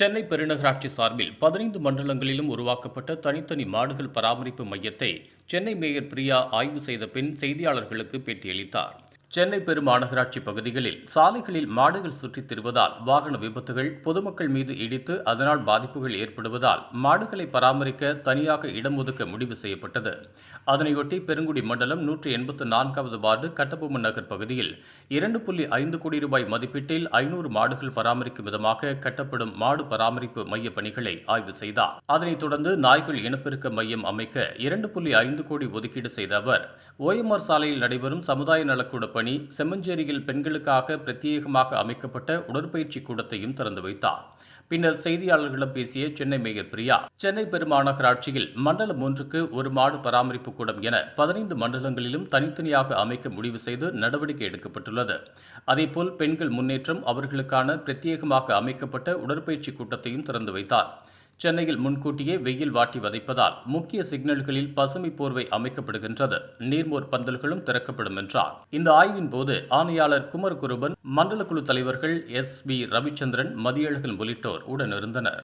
சென்னை பெருநகராட்சி சார்பில் பதினைந்து மண்டலங்களிலும் உருவாக்கப்பட்ட தனித்தனி மாடுகள் பராமரிப்பு மையத்தை சென்னை மேயர் பிரியா ஆய்வு செய்த பின் செய்தியாளர்களுக்கு பேட்டியளித்தார். சென்னை பெருமாநகராட்சி பகுதிகளில் சாலைகளில் மாடுகள் சுற்றித் திரிவதால் வாகன விபத்துகள் பொதுமக்கள் மீது இடித்து அதனால் பாதிப்புகள் ஏற்படுவதால் மாடுகளை பராமரிக்க தனியாக இடம் ஒதுக்க முடிவு செய்யப்பட்டது. அதனையொட்டி பெருங்குடி மண்டலம் நூற்றி எண்பத்து நான்காவது வார்டு கட்டபொம்மன் நகர் பகுதியில் இரண்டு புள்ளி ஐந்து கோடி ரூபாய் மதிப்பீட்டில் ஐநூறு மாடுகள் பராமரிக்கும் விதமாக கட்டப்படும் மாடு பராமரிப்பு மைய பணிகளை ஆய்வு செய்தார். அதனைத் தொடர்ந்து நாய்கள் இனப்பெருக்க மையம் அமைக்க இரண்டு புள்ளி ஐந்து கோடி ஒதுக்கீடு செய்த அவர் ஓஎம்ஆர் சாலையில் நடைபெறும் சமுதாய நலக்கூட பணி செம்மஞ்சேரியில் பெண்களுக்காக பிரத்யேகமாக அமைக்கப்பட்ட உடற்பயிற்சி கூடத்தையும் திறந்து வைத்தார். பின்னர் செய்தியாளர்களிடம் பேசிய சென்னை மேயர் பிரியா சென்னை பெருமாநகராட்சியில் மண்டலம் ஒன்றுக்கு ஒரு மாடு பராமரிப்பு கூடம் என பதினைந்து மண்டலங்களிலும் தனித்தனியாக அமைக்க முடிவு செய்து நடவடிக்கை எடுக்கப்பட்டுள்ளது. அதேபோல் பெண்கள் முன்னேற்றம் அவர்களுக்கான பிரத்யேகமாக அமைக்கப்பட்ட உடற்பயிற்சி கூட்டத்தையும் திறந்து வைத்தார். சென்னையில் முன்கூட்டியே வெயில் வாட்டி வதைப்பதால் முக்கிய சிக்னல்களில் பசுமை போர்வை அமைக்கப்படுகின்றது. நீர்மோர் பந்தல்களும் திறக்கப்படும் என்றார். இந்த ஆய்வின் போது ஆணையாளர் குமர் குருபன் மண்டல குழு தலைவர்கள் எஸ் வி ரவிச்சந்திரன் மதியழகன் உள்ளிட்டோர் உடனிருந்தனர்.